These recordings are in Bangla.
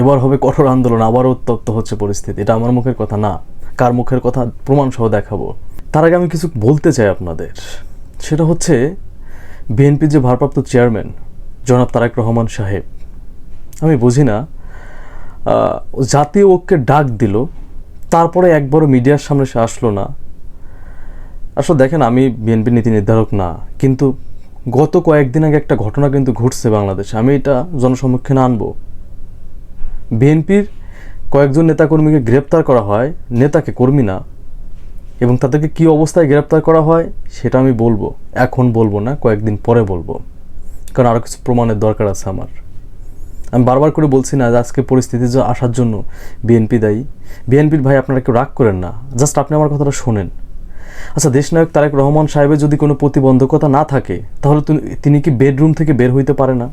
এবার হবে কঠোর আন্দোলন, আবারও উত্তপ্ত হচ্ছে পরিস্থিতি। এটা আমার মুখের কথা না। কার মুখের কথা প্রমাণ সহ দেখাবো। তার আগে আমি কিছু বলতে চাই আপনাদের। সেটা হচ্ছে বিএনপির যে ভারপ্রাপ্ত চেয়ারম্যান, জনাব তারেক রহমান সাহেব, আমি বুঝি না জাতীয় ঐক্যে ডাক দিল, তারপরে একবারও মিডিয়ার সামনে সে আসলো না। আসলে দেখেন, আমি বিএনপি নীতি নির্ধারক না, কিন্তু গত কয়েকদিন আগে একটা ঘটনা কিন্তু ঘটছে বাংলাদেশে। আমি এটা জনসম্মুখীনে আনব। বিএনপির কয়েকজন নেতাকর্মীকে গ্রেপ্তার করা হয়, নেতাকে কর্মী না, এবং তাদেরকে কী অবস্থায় গ্রেপ্তার করা হয় সেটা আমি বলব, এখন বলব না, কয়েকদিন পরে বলব, কারণ আরও কিছু প্রমাণের দরকার আছে আমার। আমি বারবার করে বলছি না যে আজকে পরিস্থিতি যে আসার জন্য বিএনপি দায়ী। বিএনপির ভাই আপনারা কেউ রাগ করেন না, জাস্ট আপনি আমার কথাটা শোনেন। আচ্ছা দেশনায়ক তারেক রহমান সাহেবের যদি কোনো প্রতিবন্ধকতা না থাকে, তাহলে তিনি- তিনি কি বেডরুম থেকে বের হইতে পারে না?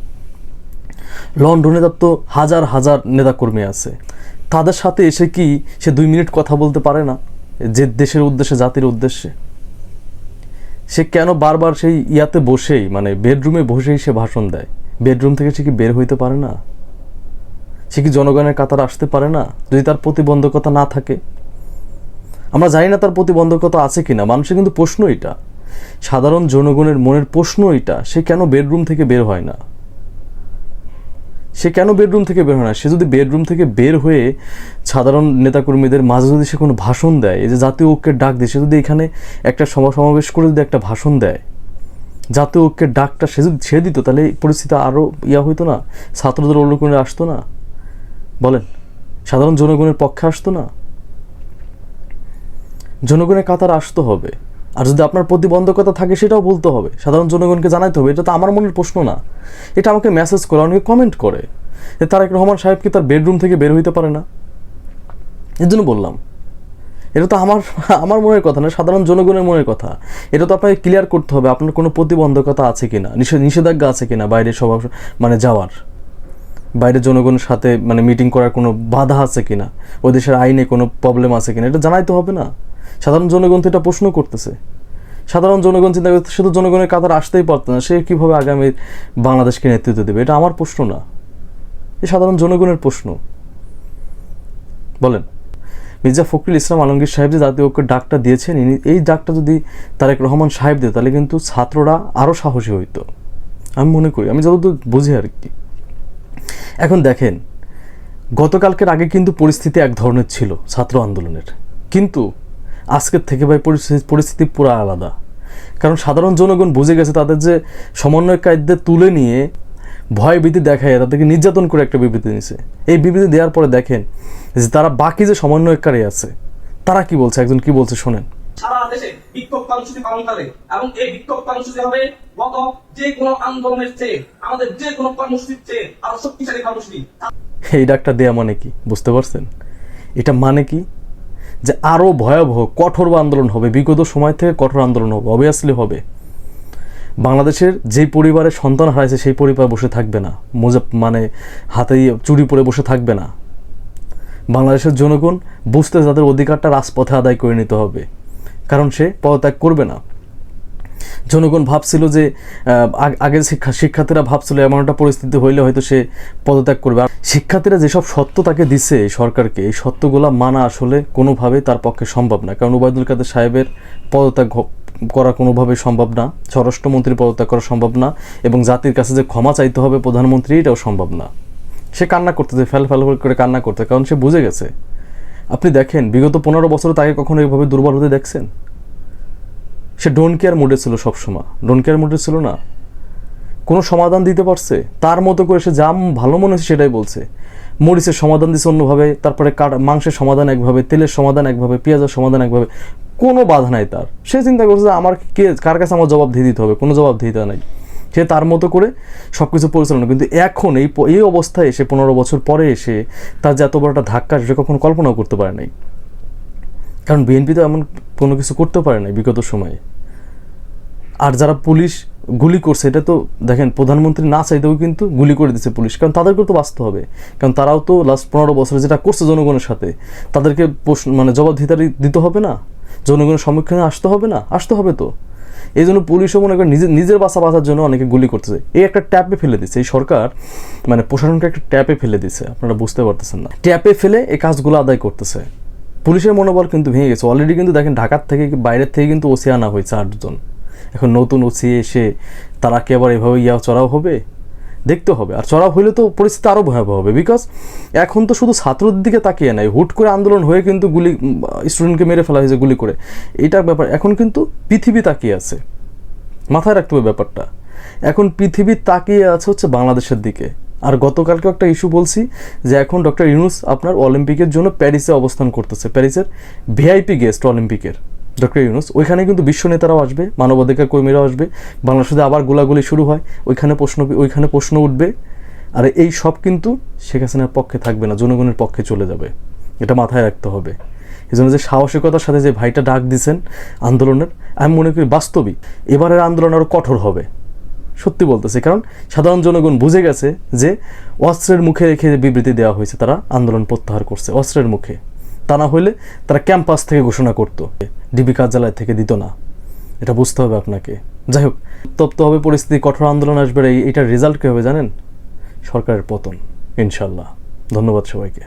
লন্ডনে তার তো হাজার হাজার নেতাকর্মী আছে। তাদের সাথে এসে কি সে দুই মিনিট কথা বলতে পারে না? যে দেশের উদ্দেশ্যে, জাতির উদ্দেশ্যে। সে কেন বারবার সেই ইয়াতে বসেই মানে বেডরুমে বসেই সে ভাষণ দেয়? বেডরুম থেকে সে কি বের হইতে পারে না? সে কি জনগণের কাতার আসতে পারে না, যদি তার প্রতিবন্ধকতা না থাকে? আমরা জানি না তার প্রতিবন্ধকতা আছে কিনা, মানুষের কিন্তু প্রশ্ন এটা। সাধারণ জনগণের মনের প্রশ্ন এটা, সে কেন বেডরুম থেকে বের হয় না? সে কেন বেডরুম থেকে বের হয় না? সে যদি বেডরুম থেকে বের হয়ে সাধারণ নেতাকর্মীদের মাঝে যদি সে কোনো ভাষণ দেয়, এই যে জাতীয় ঐক্যের ডাক দিয়ে সে যদি এখানে একটা সমাবেশ করে যদি একটা ভাষণ দেয়, জাতীয় ঐক্যের ডাকটা সে যদি ছেড়ে দিত, তাহলে পরিস্থিতি আরও ইয়া হইতো না? ছাত্রদের অনুকূলে আসতো না? বলেন, সাধারণ জনগণের পক্ষে আসতো না? জনগণের কাতার আসতে হবে। আর যদি আপনার প্রতিবন্ধকতা থাকে, সেটাও বলতে হবে। সাধারণ জনগণকে জানাইতে হবে, এটা তো আমার মনের প্রশ্ন না। এটা আমাকে মেসেজ করে অনেকে কমেন্ট করে। যে তারেক রহমান সাহেব কি তার বেডরুম থেকে বের হইতে পারে না? এর জন্য বললাম। এটা তো আমার আমার মনের কথা না, সাধারণ জনগণের মনের কথা। এটা তো আপনাকে ক্লিয়ার করতে হবে, আপনার কোনো প্রতিবন্ধকতা আছে কিনা, নিষেধ, নিষেধাজ্ঞা আছে কি না বাইরে সভা মানে যাওয়ার। বাইরে জনগণের সাথে মানে মিটিং করার কোনো বাধা আছে কিনা? ওই দেশের আইনে কোনো প্রবলেম আছে কিনা? এটা জানাইতে হবে না। সাধারণ জনগণ তো এটা প্রশ্ন করতেছে। সাধারণ জনগণ চিন্তা করতে সে তো জনগণের কাতার আসতেই পারতো না, সে কীভাবে আগামী বাংলাদেশকে নেতৃত্ব দেবে? এটা আমার প্রশ্ন না। এ সাধারণ জনগণের প্রশ্ন। বলেন, মির্জা ফখরুল ইসলাম আলমগীর সাহেব যে জাতীয় ঐক্যের ডাকটা দিয়েছেন এই ডাকটা যদি তারেক রহমান সাহেব দিত তাহলে কিন্তু ছাত্ররা আরও সাহসী হইতো। আমি মনে করি, আমি যতদূর বুঝি আর কি। এখন দেখেন, গতকালকের আগে কিন্তু পরিস্থিতি এক ধরনের ছিল, ছাত্র আন্দোলনের। কিন্তু আজকের থেকে ভাই পরিস্থিতি পরিস্থিতি পুরো আলাদা। কারণ সাধারণ জনগণ বুঝে গেছে তাদের যে সমন্বয়কারীদের তুলে নিয়ে ভয় ভীতি দেখায় তাদেরকে নির্যাতন করে একটা বিবৃতি নিছে এই বিবৃতি দেওয়ার পরে দেখেন যে তারা বাকি যে সমন্বয়কারী আছে তারা কি বলছে? একজন কি বলছে শোনেন। সারা দেশে বিক্ষোভ কর্মসূচি পালন করে এবং এই বিক্ষোভ কর্মসূচি হবে গত যে কোনো আন্দোলনের চেয়ে আমাদের যে কোনো কর্মসূচির চেয়ে আরও শক্তিশালী কর্মসূচি। এই ডাকটা দেয়া মানে কি? বুঝতে পারছেন? এটা মানে কি? যে আরও ভয়াবহ, কঠোর আন্দোলন হবে, বিগত সময় থেকে কঠোর আন্দোলন হবে অবভিয়াসলি হবে। বাংলাদেশের যে পরিবারে সন্তান হারাইছে, সেই পরিবার বসে থাকবে না। মোজা মানে হাতে চুরি পরে বসে থাকবে না। বাংলাদেশের জনগণ বুঝতে তাদের অধিকারটা রাজপথে আদায় করে নিতে হবে। কারণ সে পদত্যাগ করবে না। জনগণ ভাবছিল যে আগের শিক্ষা, শিক্ষার্থীরা ভাবছিল এমন একটা পরিস্থিতি হইলে হয়তো সে পদত্যাগ করবে। আর শিক্ষার্থীরা যেসব সত্য তাকে এই সরকারকে, এই সত্যগুলা মানা আসলে কোনোভাবেই তার পক্ষে সম্ভব না। কারণ উবায়দুল কাদের সাহেবের পদত্যাগ করা কোনোভাবেই সম্ভব না, স্বরাষ্ট্রমন্ত্রীর পদত্যাগ করা সম্ভব না, এবং জাতির কাছে যে ক্ষমা চাইতে হবে প্রধানমন্ত্রী, এটাও সম্ভব না। সে কান্না করতেছে, ফেল ফেল করে কান্না করতে কারণ সে বুঝে গেছে। আপনি দেখেন, বিগত পনেরো বছরে তাকে কখনো এইভাবে দুর্বল হতে দেখছেন? সে ডোন কেয়ার মুডে ছিল সবসময়। ডোন কেয়ার মুডে ছিল না। কোনো সমাধান দিতে পারছে? তার মতো করে সে যা ভালো মনে হচ্ছে সেটাই বলছে। মরিচের সমাধান দিচ্ছে অন্যভাবে, তারপরে মাংসের সমাধান একভাবে, তেলের সমাধান একভাবে, পেঁয়াজের সমাধান একভাবে, কোনো বাধা নাই তার। সে চিন্তা করছে যে আমার কে, কার কাছে আমার জবাব দিয়ে দিতে হবে? কোনো জবাব দিতে নাই। সে তার মতো করে সব কিছু পরিচালনা কিন্তু এখন এই এই অবস্থায় এসে পনেরো বছর পরে এসে তার যে এত বড় একটা ধাক্কা, সে কখনো কল্পনাও করতে পারে নাই। কারণ বিএনপি তো এমন কোনো কিছু করতে পারে নাই বিগত সময়ে। আর যারা পুলিশ গুলি করছে, এটা তো দেখেন প্রধানমন্ত্রী না চাইতেও কিন্তু গুলি করে দিচ্ছে পুলিশ, কারণ তাদেরকেও তো বাঁচতে হবে। কারণ তারাও তো লাস্ট পনেরো বছরে যেটা করছে জনগণের সাথে, তাদেরকে প্রশ্ন- মানে জবাবদিহিতা দিতে হবে না। জনগণের সম্মুখীনে আসতে হবে না, আসতে হবে তো। এই জন্য পুলিশও মনে করে নিজের নিজের বাসা বাঁচার জন্য অনেকে গুলি করতেছে। এই একটা ট্যাপে ফেলে দিচ্ছে এই সরকার মানে প্রশাসনকে একটা ট্যাপে ফেলে দিচ্ছে আপনারা বুঝতে পারতেছেন না। ট্যাপে ফেলে এই কাজগুলো আদায় করতেছে। পুলিশের মনোবল কিন্তু ভেঙে গেছে। অলরেডি কিন্তু দেখেন ঢাকার থেকে বাইরের থেকে কিন্তু ওসি আনা হয়েছে আটজন। এখন নতুন ওসি এসে তারা কি আবার এভাবে ইয়া চড়াও হবে? দেখতে হবে। আর চড়াও হইলে তো পরিস্থিতি আরও ভয়াবহ হবে। বিকজ এখন তো শুধু ছাত্রদের দিকে তাকিয়ে নাই। হুট করে আন্দোলন হয়ে কিন্তু গুলি স্টুডেন্টকে মেরে ফেলা হয়েছে গুলি করে। এটা ব্যাপার, এখন কিন্তু পৃথিবী তাকিয়ে আছে। মাথায় রাখতে হবে ব্যাপারটা। এখন পৃথিবী তাকিয়ে আছে হচ্ছে বাংলাদেশের দিকে। আর গতকালকে একটা ইস্যু বলছি যে এখন ডক্টর ইউনুস আপনার অলিম্পিকের জন্য প্যারিসে অবস্থান করতেছে। প্যারিসের ভিআইপি গেস্ট অলিম্পিকের ডক্টর ইউনুস। ওইখানে কিন্তু বিশ্ব নেতারাও আসবে, মানবাধিকার কর্মীরাও আসবে। বাংলাদেশে আবার গোলাগুলি শুরু হয়, ওইখানে প্রশ্ন ওইখানে প্রশ্ন উঠবে। আর এই সব কিন্তু শেখ হাসিনার পক্ষে থাকবে না, জনগণের পক্ষে চলে যাবে। এটা মাথায় রাখতে হবে। এই জন্য যে সাহসিকতার সাথে যে ভাইটা ডাক দিছেন আন্দোলনের, আমি মনে করি বাস্তবিক। এবারের আন্দোলন আরও কঠোর হবে। সত্যি বলতেছে। কারণ সাধারণ জনগণ বুঝে গেছে যে অস্ত্রের মুখে রেখে বিবৃতি দেওয়া হয়েছে, তারা আন্দোলন প্রত্যাহার করছে অস্ত্রের মুখে। তা না হইলে তারা ক্যাম্পাস থেকে ঘোষণা করতো। ডিবি কার্যালয় থেকে দিত না। এটা বুঝতে হবে আপনাকে। যাই হোক তপ্ত হবে পরিস্থিতি, কঠোর আন্দোলন আসবে, এটার রেজাল্ট কী হবে জানেন? সরকারের পতন ইনশাল্লাহ ধন্যবাদ সবাইকে।